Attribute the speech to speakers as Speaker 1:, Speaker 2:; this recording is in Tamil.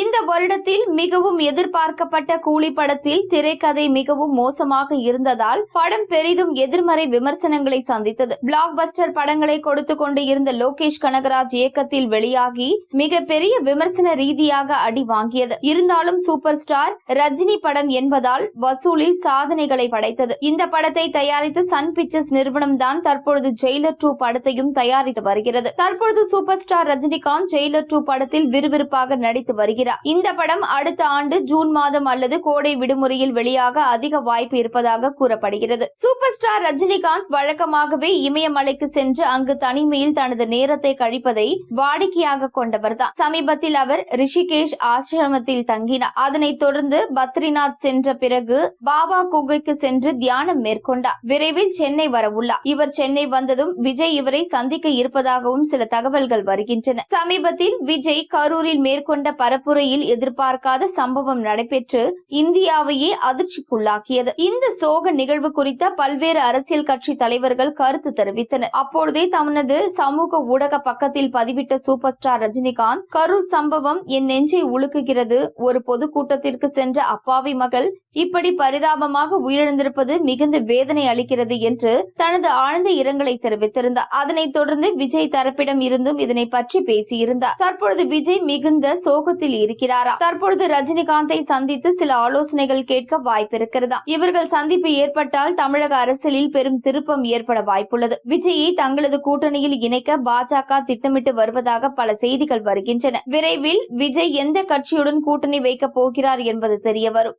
Speaker 1: இந்த வருடத்தில் மிகவும் எதிர்பார்க்கப்பட்ட கூலி படத்தில் திரைக்கதை மிகவும் மோசமாக இருந்ததால் படம் பெரிதும் எதிர்மறை விமர்சனங்களை சந்தித்தது. பிளாக் பஸ்டர் படங்களை கொடுத்து கொண்டு இருந்த லோகேஷ் கனகராஜ் இயக்கத்தில் வெளியாகி மிகப்பெரிய விமர்சன ரீதியாக அடி வாங்கியது. இருந்தாலும் சூப்பர் ஸ்டார் ரஜினி படம் என்பதால் வசூலில் சாதனைகளை படைத்தது. இந்த படத்தை தயாரித்த சன் பிக்சர்ஸ் நிறுவனம் தான் தற்பொழுது ஜெயிலர் டூ படத்தையும் தயாரித்து வருகிறது. தற்பொழுது super star Rajinikanth Jailer two படத்தில் விறுவிறுப்பாக நடித்து வருகிறது வருகிறார் இந்த படம் அடுத்த ஆண்டு ஜூன் மாதம் அல்லது கோடை விடுமுறையில் வெளியாக அதிக வாய்ப்பு இருப்பதாக கூறப்படுகிறது. சூப்பர் ஸ்டார் ரஜினிகாந்த் வழக்கமாகவே இமயமலைக்கு சென்று அங்கு தனிமையில் தனது நேரத்தை கழிப்பதை வாடிக்கையாக கொண்டவர்தான் சமீபத்தில் அவர் ரிஷிகேஷ் ஆசிரமத்தில் தங்கினார். அதனைத் தொடர்ந்து பத்ரிநாத் சென்ற பிறகு பாபா குகைக்கு சென்று தியானம் மேற்கொண்டார். விரைவில் சென்னை வரவுள்ளார் இவர் சென்னை வந்ததும் விஜய் இவரை சந்திக்க இருப்பதாகவும் சில தகவல்கள் வருகின்றன. சமீபத்தில் விஜய் கரூரில் மேற்கொண்ட பரப்பு பரப்புரையில் எதிர்பார்க்காத சம்பவம் நடைபெற்று இந்தியாவையே அதிர்ச்சிக்குள்ளாக்கியது. இந்த சோக நிகழ்வு குறித்த பல்வேறு அரசியல் கட்சி தலைவர்கள் கருத்து தெரிவித்தனர். அப்பொழுதே தமது சமூக ஊடக பக்கத்தில் பதிவிட்ட சூப்பர் ஸ்டார் ரஜினிகாந்த் கரூர் சம்பவம் என் நெஞ்சை உழுக்குகிறது ஒரு பொதுக்கூட்டத்திற்கு சென்ற அப்பாவி மகள் இப்படி பரிதாபமாக உயிரிழந்திருப்பது மிகுந்த வேதனை அளிக்கிறது என்று தனது ஆழ்ந்த இரங்கலை தெரிவித்திருந்தார். அதனைத் தொடர்ந்து விஜய் தரப்பிடம் இருந்தும் இதனை பற்றி பேசியிருந்தார். தற்பொழுது விஜய் மிகுந்த சோகத்தில் இருக்கிறாரா? தற்பொழுது ரஜினிகாந்தை சந்தித்து சில ஆலோசனைகள் கேட்க வாய்ப்பிருக்கிறதா? இவர்கள் சந்திப்பு ஏற்பட்டால் தமிழக அரசியலில் பெரும் திருப்பம் ஏற்பட வாய்ப்புள்ளது. விஜயை தங்களது கூட்டணியில் இணைக்க பாஜக திட்டமிட்டு வருவதாக பல செய்திகள் வருகின்றன. விரைவில் விஜய் எந்த கட்சியுடன் கூட்டணி வைக்கப் போகிறார் என்பது தெரியவரும்